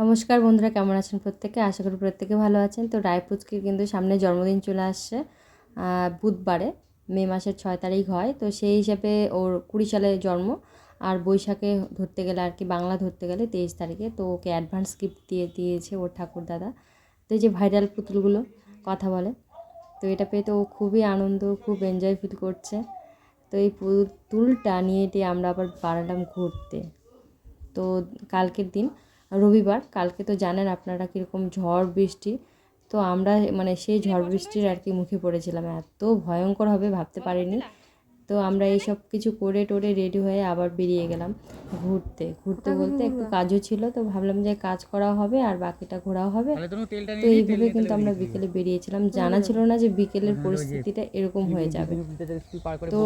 নমস্কার বন্ধুরা, কেমন আছেন প্রত্যেকে? আশা করি প্রত্যেকে ভালো আছেন। তো রায়পুচকির কিন্তু সামনে জন্মদিন চলে আসছে বুধবারে, মে মাসের ছয় তারিখ হয়। তো সেই হিসাবে ওর কুড়ি সালে জন্ম, আর বৈশাখে ধরতে গেলে আর কি, বাংলা ধরতে গেলে তেইশ তারিখে। তো ওকে অ্যাডভান্স গিফট দিয়ে দিয়েছে ওর ঠাকুর দাদা। তো এই যে ভাইরাল পুতুলগুলো কথা বলে, তো এটা পেয়ে তো ও খুবই আনন্দ, খুব এনজয় ফিল করছে। তো এই পুতুলটা নিয়ে টিয়ে আমরা আবার বাড়ালাম ঘুরতে। তো কালকের দিন রবিবার কালকে তো জানেন আপনারা কীরকম ঝড় বৃষ্টি তো আমরা মানে সেই ঝড় বৃষ্টির আর কি মুখে পড়েছিলাম এত ভয়ঙ্কর হবে ভাবতে পারিনি। তো আমরা এই সব কিছু করে টোরে রেডি হয়ে আবার বেরিয়ে গেলাম ঘুরতে। ঘুরতে বলতে একটু কাজও ছিল তো ভাবলাম যে কাজ করা হবে আর বাকিটা ঘোরাও হবে। তাহলে তুমি তেলটা তো এইভাবে কিন্তু আমরা বিকেলে বেরিয়েছিলাম। জানা ছিল না যে বিকেলের পরিস্থিতিটা এরকম হয়ে যাবে। তো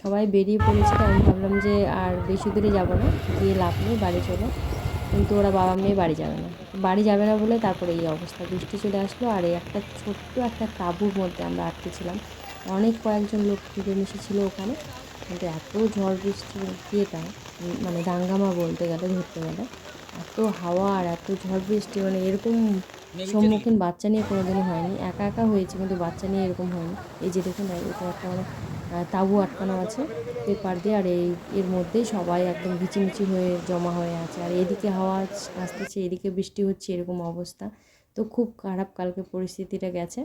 সবাই বেরিয়ে পড়েছিল আমি ভাবলাম যে আর বেশি দূরে যাব না গিয়ে লাভ নেই বাড়ি চলো। কিন্তু ওরা বাবা মেয়ে বাড়ি যাবে না। বাড়ি যাবে না বলে তারপরে এই অবস্থা। বৃষ্টি চলে আসলো আর এই একটা ছোট্ট একটা তাঁবুর মধ্যে আমরা আটকে ছিলাম। অনেক কয়েকজন লোক ঘুরে মিশেছিল ওখানে। কিন্তু এত ঝড় বৃষ্টি ইয়েটা মানে দাঙ্গামা বলতে গেলে, ধরতে গেলে, এত হাওয়া আর এত ঝড় বৃষ্টি মানে এরকম সম্মুখীন বাচ্চা নিয়ে কোনোদিনই হয়নি। একা একা হয়েছে, কিন্তু বাচ্চা নিয়ে এরকম হয়নি। এই যে দেখুন এটা একটা মানে তাঁবু আটকানো আছে পেপার দিয়ে আর এই এর মধ্যেই সবাই একদম ঘিচিমিচি হয়ে জমা হয়ে আছে। আর এদিকে হাওয়া আসতেছে, এদিকে বৃষ্টি হচ্ছে, এরকম অবস্থা। তো খুব খারাপ কালকে পরিস্থিতিটা গেছে।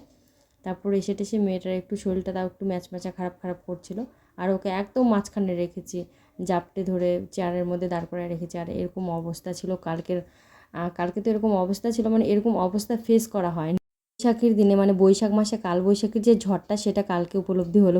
তারপর এসে টেসে মেয়েটার একটু শরীরটা তাও একটু ম্যাচ ম্যাচা খারাপ খারাপ করছিল। আর ওকে একদম মাঝখানে রেখেছি, জাপটে ধরে চেয়ারের মধ্যে দাঁড় করায় রেখেছি। আর এরকম অবস্থা ছিল কালকের কালকে তো এরকম অবস্থা ছিল মানে এরকম অবস্থা ফেস করা হয়নি। বৈশাখীর দিনে মানে বৈশাখ মাসে কাল বৈশাখীর যে ঝড়টা সেটা কালকে উপলব্ধি হলো।